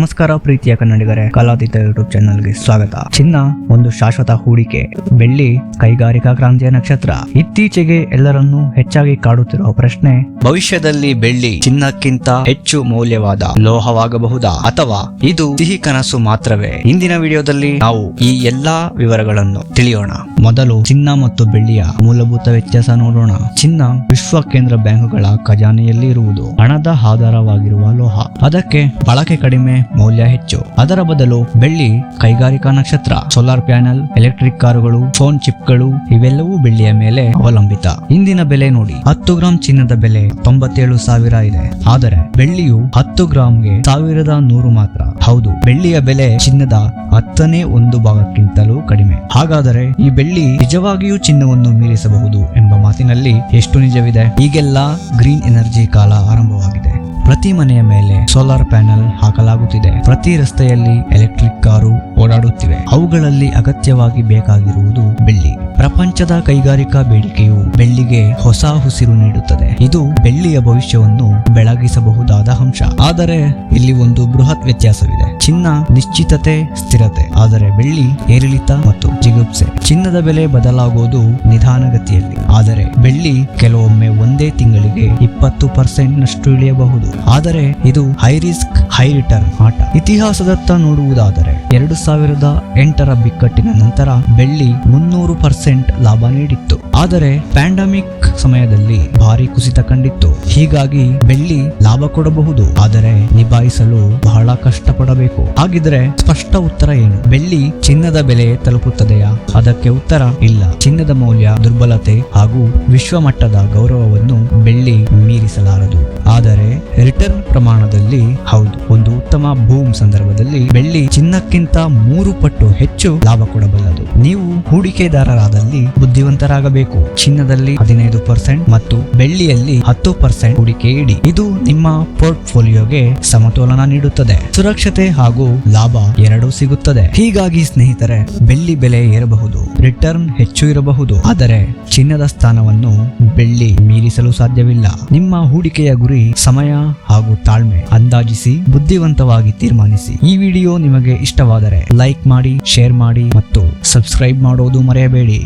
ನಮಸ್ಕಾರ ಪ್ರೀತಿಯ ಕನ್ನಡಿಗರೇ, ಕಲಾತೀತ ಯೂಟ್ಯೂಬ್ ಚಾನಲ್ಗೆ ಸ್ವಾಗತ. ಚಿನ್ನ, ಒಂದು ಶಾಶ್ವತ ಹೂಡಿಕೆ, ಬೆಳ್ಳಿ, ಕೈಗಾರಿಕಾ ಕ್ರಾಂತಿಯ ನಕ್ಷತ್ರ. ಇತ್ತೀಚೆಗೆ ಎಲ್ಲರನ್ನೂ ಹೆಚ್ಚಾಗಿ ಕಾಡುತ್ತಿರುವ ಪ್ರಶ್ನೆ, ಭವಿಷ್ಯದಲ್ಲಿ ಬೆಳ್ಳಿ ಚಿನ್ನಕ್ಕಿಂತ ಹೆಚ್ಚು ಮೌಲ್ಯವಾದ ಲೋಹವಾಗಬಹುದಾ? ಅಥವಾ ಇದು ಸಿಹಿ ಕನಸು ಮಾತ್ರವೇ? ಇಂದಿನ ವಿಡಿಯೋದಲ್ಲಿ ನಾವು ಈ ಎಲ್ಲಾ ವಿವರಗಳನ್ನು ತಿಳಿಯೋಣ. ಮೊದಲು ಚಿನ್ನ ಮತ್ತು ಬೆಳ್ಳಿಯ ಮೂಲಭೂತ ವ್ಯತ್ಯಾಸ ನೋಡೋಣ. ಚಿನ್ನ ವಿಶ್ವ ಕೇಂದ್ರ ಬ್ಯಾಂಕುಗಳ ಖಜಾನೆಯಲ್ಲಿ ಇರುವುದು ಹಣದ ಆಧಾರವಾಗಿರುವ ಲೋಹ. ಅದಕ್ಕೆ ಬಳಕೆ ಕಡಿಮೆ ಮೌಲ್ಯ ಹೆಚ್ಚು. ಅದರ ಬದಲು ಬೆಳ್ಳಿ, ಕೈಗಾರಿಕಾ ನಕ್ಷತ್ರ ಸೋಲಾರ್ ಪ್ಯಾನೆಲ್ ಎಲೆಕ್ಟ್ರಿಕ್ ಕಾರುಗಳು ಫೋನ್ ಚಿಪ್ಗಳು ಇವೆಲ್ಲವೂ ಬೆಳ್ಳಿಯ ಮೇಲೆ ಅವಲಂಬಿತ. ಇಂದಿನ ಬೆಲೆ ನೋಡಿ, ಹತ್ತು ಗ್ರಾಂ ಚಿನ್ನದ ಬೆಲೆ ತೊಂಬತ್ತೇಳು ಸಾವಿರ ಇದೆ. ಆದರೆ ಬೆಳ್ಳಿಯು ಹತ್ತು ಗ್ರಾಂಗೆ ಸಾವಿರದ ನೂರು ಮಾತ್ರ. ಹೌದು, ಬೆಳ್ಳಿಯ ಬೆಲೆ ಚಿನ್ನದ ಹತ್ತನೇ ಒಂದು ಭಾಗಕ್ಕಿಂತಲೂ ಕಡಿಮೆ. ಹಾಗಾದರೆ ಈ ಬೆಳ್ಳಿ ನಿಜವಾಗಿಯೂ ಚಿನ್ನವನ್ನು ಮೀರಿಸಬಹುದು ಎಂಬ ಮಾತಿನಲ್ಲಿ ಎಷ್ಟು ನಿಜವಿದೆ? ಈಗೆಲ್ಲ ಗ್ರೀನ್ ಎನರ್ಜಿ ಕಾಲ ಆರಂಭವಾಗಿದೆ. ಪ್ರತಿ ಮನೆಯ ಮೇಲೆ ಸೋಲಾರ್ ಪ್ಯಾನೆಲ್ ಹಾಕಲಾಗುತ್ತಿದೆ. ಪ್ರತಿ ರಸ್ತೆಯಲ್ಲಿ ಎಲೆಕ್ಟ್ರಿಕ್ ಕಾರು ಓಡಾಡುತ್ತಿವೆ. ಅವುಗಳಲ್ಲಿ ಅಗತ್ಯವಾಗಿ ಬೇಕಾಗಿರುವುದು ಬೆಳ್ಳಿ. ಪ್ರಪಂಚದ ಕೈಗಾರಿಕಾ ಬೇಡಿಕೆಯು ಬೆಳ್ಳಿಗೆ ಹೊಸ ಉಸಿರು ನೀಡುತ್ತದೆ. ಇದು ಬೆಳ್ಳಿಯ ಭವಿಷ್ಯವನ್ನು ಬೆಳಗಿಸಬಹುದಾದ ಅಂಶ. ಆದರೆ ಇಲ್ಲಿ ಒಂದು ಬೃಹತ್ ವ್ಯತ್ಯಾಸವಿದೆ. ಚಿನ್ನ ನಿಶ್ಚಿತತೆ, ಸ್ಥಿರತೆ. ಆದರೆ ಬೆಳ್ಳಿ ಏರಿಳಿತ ಮತ್ತು ಜಿಗುಪ್ಸೆ. ಚಿನ್ನದ ಬೆಲೆ ಬದಲಾಗುವುದು ನಿಧಾನಗತಿಯಲ್ಲಿ. ಆದರೆ ಬೆಳ್ಳಿ ಕೆಲವೊಮ್ಮೆ ಒಂದೇ ತಿಂಗಳಿಗೆ ಇಪ್ಪತ್ತು ಪರ್ಸೆಂಟ್ ನಷ್ಟು ಇಳಿಯಬಹುದು. ಆದರೆ ಇದು ಹೈ ರಿಸ್ಕ್ ಹೈ ರಿಟರ್ನ್ ಆಟ. ಇತಿಹಾಸದತ್ತ ನೋಡುವುದಾದರೆ ಎರಡು ಸಾವಿರದ ಎಂಟರ ಬಿಕ್ಕಟ್ಟಿನ ನಂತರ ಬೆಳ್ಳಿ ಮುನ್ನೂರು ಪರ್ಸೆಂಟ್ ಲಾಭ ನೀಡಿತ್ತು. ಆದರೆ ಪ್ಯಾಂಡಮಿಕ್ ಸಮಯದಲ್ಲಿ ಭಾರಿ ಕುಸಿತ ಕಂಡಿತ್ತು. ಹೀಗಾಗಿ ಬೆಳ್ಳಿ ಲಾಭ ಕೊಡಬಹುದು. ಆದರೆ ನಿಭಾಯಿಸಲು ಬಹಳ ಕಷ್ಟಪಡಬೇಕು. ಹಾಗಿದ್ರೆ ಸ್ಪಷ್ಟ ಉತ್ತರ ಏನು? ಬೆಳ್ಳಿ ಚಿನ್ನದ ಬೆಲೆ ತಲುಪುತ್ತದೆಯಾ? ಅದಕ್ಕೆ ಉತ್ತರ ಇಲ್ಲ. ಚಿನ್ನದ ಮೌಲ್ಯ ದುರ್ಬಲತೆ ಹಾಗೂ ವಿಶ್ವಮಟ್ಟದ ಗೌರವವನ್ನು ಬೆಳ್ಳಿ ಮೀರಿಸಲಾರದು ಆದರೆ ರಿಟರ್ನ್ ಪ್ರಮಾಣದಲ್ಲಿ ಹೌದು, ಒಂದು ಉತ್ತಮ ಭೂಮ್ ಸಂದರ್ಭದಲ್ಲಿ ಬೆಳ್ಳಿ ಚಿನ್ನಕ್ಕಿಂತ ಮೂರು ಪಟ್ಟು ಹೆಚ್ಚು ಲಾಭ ಕೊಡಬಲ್ಲದು. ನೀವು ಹೂಡಿಕೆದಾರರಾದಲ್ಲಿ ಬುದ್ಧಿವಂತರಾಗಬೇಕು. ಚಿನ್ನದಲ್ಲಿ ಹದಿನೈದು ಪರ್ಸೆಂಟ್ ಮತ್ತು ಬೆಳ್ಳಿಯಲ್ಲಿ ಹತ್ತು ಪರ್ಸೆಂಟ್ ಹೂಡಿಕೆ ಇಡಿ. ಇದು ನಿಮ್ಮ ಪೋರ್ಟ್ಫೋಲಿಯೋಗೆ ಸಮತೋಲನ ನೀಡುತ್ತದೆ. ಸುರಕ್ಷತೆ ಹಾಗೂ ಲಾಭ ಎರಡೂ ಸಿಗುತ್ತದೆ. ಹೀಗಾಗಿ ಸ್ನೇಹಿತರೆ, ಬೆಳ್ಳಿ ಬೆಲೆ ಏರಬಹುದು, ರಿಟರ್ನ್ ಹೆಚ್ಚು ಇರಬಹುದು. ಆದರೆ ಚಿನ್ನದ ಸ್ಥಾನವನ್ನು ಬೆಳ್ಳಿ ಮೀರಿಸಲು ಸಾಧ್ಯವಿಲ್ಲ. ನಿಮ್ಮ ಹೂಡಿಕೆಯ ಗುರಿ ಸಮಯ ಹಾಗೂ ತಾಳ್ಮೆ ಅಂದಾಜಿಸಿ, ಬುದ್ಧಿವಂತವಾಗಿ ತೀರ್ಮಾನಿಸಿ. ಈ ವಿಡಿಯೋ ನಿಮಗೆ ಇಷ್ಟವಾದರೆ ಲೈಕ್ ಮಾಡಿ, ಶೇರ್ ಮಾಡಿ ಮತ್ತು ಸಬ್ಸ್ಕ್ರೈಬ್ ಮಾಡೋದು ಮರೆಯಬೇಡಿ.